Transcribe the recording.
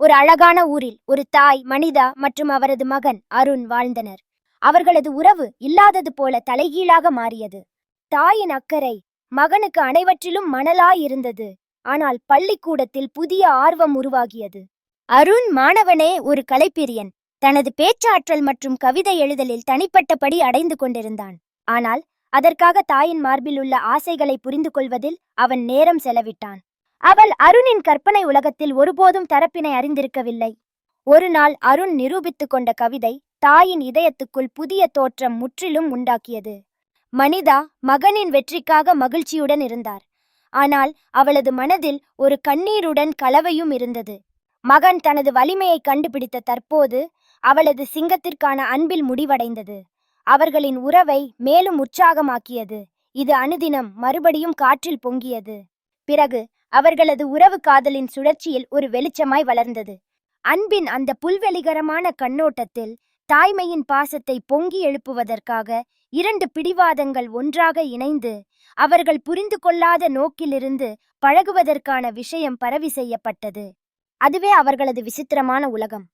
ஒரு அழகான ஊரில் ஒரு தாய் மனிதா மற்றும் அவரது மகன் அருண் வாழ்ந்தனர். அவர்களது உறவு இல்லாதது போல தலைகீழாக மாறியது. தாயின் அக்கறை மகனுக்கு அனைவற்றிலும் மணலாயிருந்தது ஆனால் பள்ளிக்கூடத்தில் புதிய ஆர்வம் உருவாகியது. அருண் மாணவனே ஒரு கலைப்பிரியன். தனது பேச்சாற்றல் மற்றும் கவிதை எழுதலில் தனிப்பட்டபடி அடைந்து கொண்டிருந்தான். ஆனால் அதற்காக தாயின் மார்பில் உள்ள ஆசைகளை புரிந்து கொள்வதில் அவன் நேரம் செலவிட்டான். அவள் அருணின் கற்பனை உலகத்தில் ஒருபோதும் தரப்பினை அறிந்திருக்கவில்லை. ஒரு நாள் அருண் நிரூபித்துக் கொண்ட கவிதை தாயின் இதயத்துக்குள் புதிய தோற்றம் முற்றிலும் உண்டாக்கியது. மனிதா மகனின் வெற்றிக்காக மகிழ்ச்சியுடன் இருந்தார். ஆனால் அவளது மனதில் ஒரு கண்ணீருடன் கலவையும் இருந்தது. மகன் தனது வலிமையை கண்டுபிடித்த தற்போது அவளது சிங்கத்திற்கான அன்பில் முடிவடைந்தது. அவர்களின் உறவை மேலும் உற்சாகமாக்கியது. இது அனுதினம் மறுபடியும் காற்றில் பொங்கியது. பிறகு அவர்களது உறவு காதலின் சுழற்சியில் ஒரு வெளிச்சமாய் வளர்ந்தது. அன்பின் அந்த புல்வெளிகரமான கண்ணோட்டத்தில் தாய்மையின் பாசத்தை பொங்கி எழுப்புவதற்காக இரண்டு பிடிவாதங்கள் ஒன்றாக இணைந்து அவர்கள் புரிந்து கொள்ளாத நோக்கிலிருந்து பழகுவதற்கான விஷயம் பரவி செய்யப்பட்டது. அதுவே அவர்களது விசித்திரமான உலகம்.